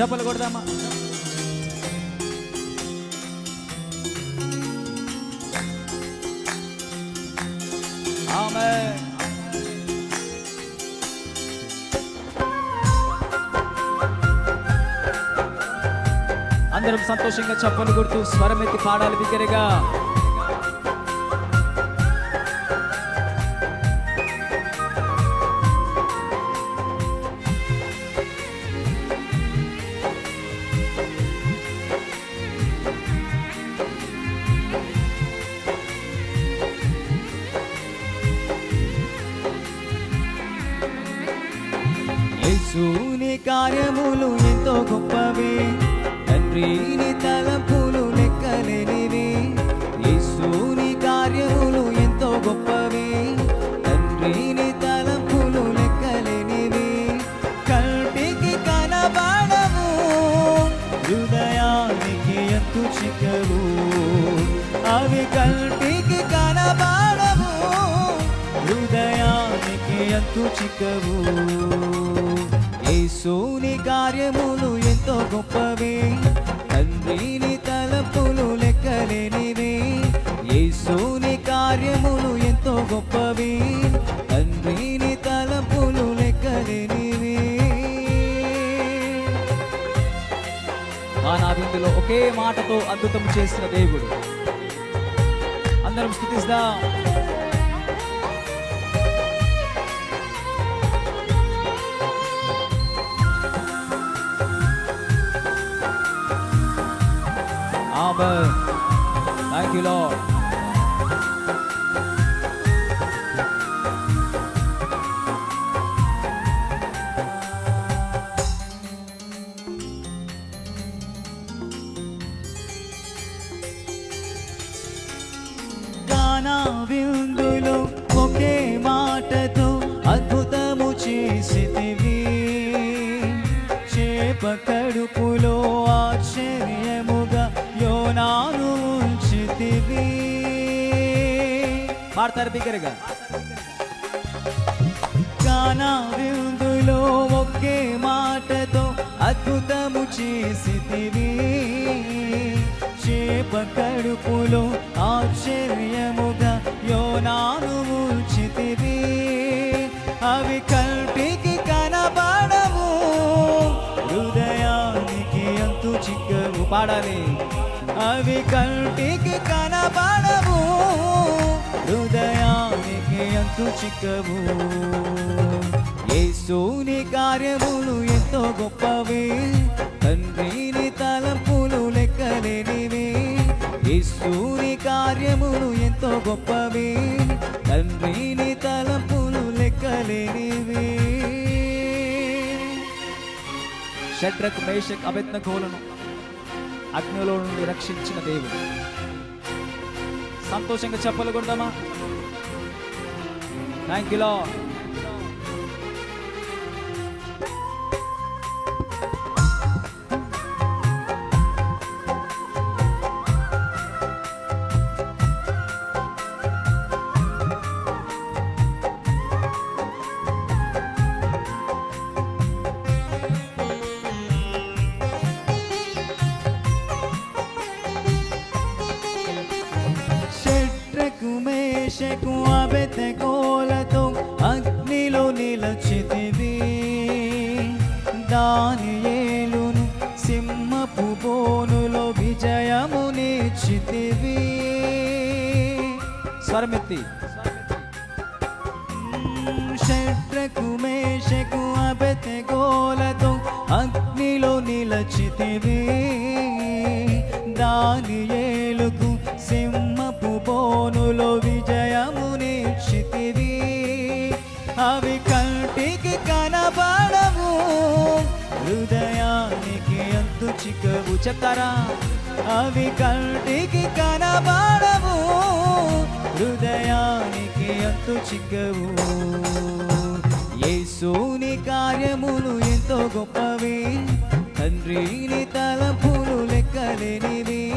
చెప్పలు కొడదామా? ఆమె. అందరం సంతోషంగా చెప్పలు కొడుతూ స్వరం ఎత్తి పాడాలి దగ్గరగా యేసుని కార్యములు ఎంతో గొప్పవి. తండ్రిని తలపులు లెక్కలేనివి. యేసుని కార్యములు ఎంతో గొప్పవి. తండ్రిని తలపులు లెక్కలేనివి. కంటికి కనబడవు హృదయానికి ఎంతు చిక్కవు. అవి కంటికి కనబడవు హృదయానికి ఎంతో చిక్కవు. యేసుని కార్యములు ఎంతో గొప్పవే. తండ్రిని తలపులు లెక్కలేనివే. యేసుని కార్యములు ఎంతో గొప్పవే. తండ్రిని తలపులు లెక్కలేనివే. మా విందులో ఒకే మాటతో అద్భుతం చేసిన దేవుడు. అందరం స్థుతిస్తాం Amen. Thank you, Lord. విందులో ఒకే మాటతో అద్భుతము చేసితివి చేప కడుపులో ఆశ్చర్యముగా పాడతారు బిగ్గరగా గానా విందులో ఒకే మాటతో అద్భుతము చేసితివి. చేప కడుపులో ఆశ్చర్యముగా యోనాను ఉంచితివి అవి కంటికి కనబడవు హృదయానికి అంతు చిక్కవు. పాడాలి. అవి కంటికి కనబడవు హృదయానికి అంతు చిక్కవు. యేసుని కార్యములు ఎంతో గొప్పవి తండ్రిని తలంపులు లెక్కలేనివి. యేసుని కార్యములు ఎంతో గొప్పవి తండ్రిని తలంపులు లెక్కలేనివి. షడ్రక్ మేషక్ అభిజ్ఞోలను అగ్నిలో నుండి రక్షించిన దేవుడు. సంతోషంగా చెప్పలు కొడదామా? థ్యాంక్ యూ లార్డ్ మేషకు అబెతకోలతో అగ్నిలో నిలచితివి. దాని ఏలును సింహపు బోనులో విజయము నేర్చితివి. స్వరమెత్తి. షట్రకు మేషకు అబెతకోలతో అగ్నిలో నిలచితివీ. హృదయానికి అంతు చిక్కవు చెప్తారా అవి కంటికి కనబడవు. హృదయానికి అంతు చిక్కవు. యేసుని కార్యములు ఎంతో గొప్పవి. తండ్రిని తలపులు లెక్కలేనివి.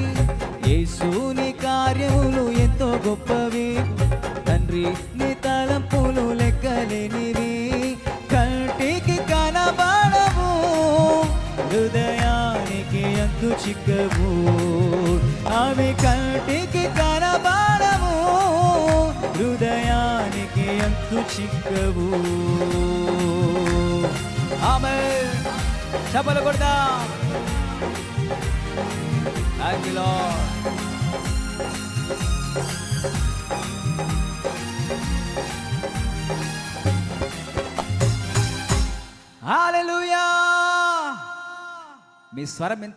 యేసుని కార్యములు ఎంతో గొప్పవి. తండ్రి హృదయానికి అంతు చిక్కవు. అవి కంటికి కనబడము హృదయానికి అంతు చిక్కవు. ఆమె చపలు కొడదా. థ్యాంక్ యూ మీ స్వరం ఎంత